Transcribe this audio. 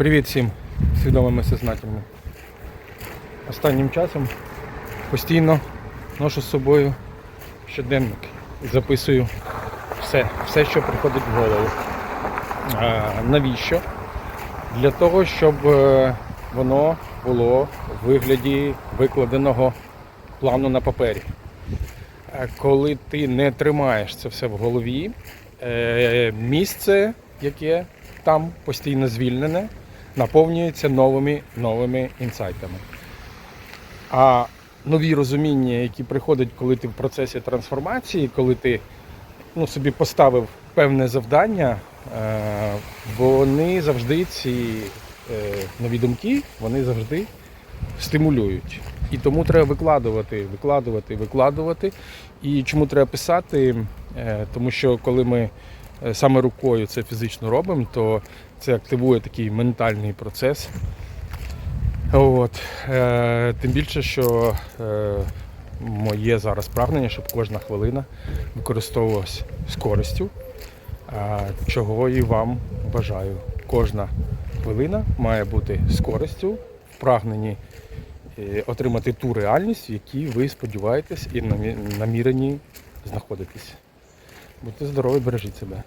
Привіт всім свідомим і. Останнім часом постійно ношу з собою щоденник і записую все, все, що приходить в голову. Навіщо? Для того, щоб е, воно було в вигляді викладеного плану на папері. Коли ти не тримаєш це все в голові, е, місце, яке там постійно звільнене, наповнюється новими новими інсайтами. А нові розуміння, які приходять, коли ти в процесі трансформації, коли ти ну, собі поставив певне завдання, е, вони завжди ці е, нові думки, вони завжди стимулюють. І тому треба викладувати, викладувати, викладувати. І чому треба писати? Е, Тому що коли ми саме рукою це фізично робимо, то це активує такий ментальний процес. От. Е, Тим більше, що е, моє зараз прагнення, щоб кожна хвилина використовувалась з користю, чого і вам бажаю. Кожна хвилина має бути з користю, в прагненні е, отримати ту реальність, в якій ви сподіваєтесь і намірені знаходитись. Будьте здорові, бережіть себе.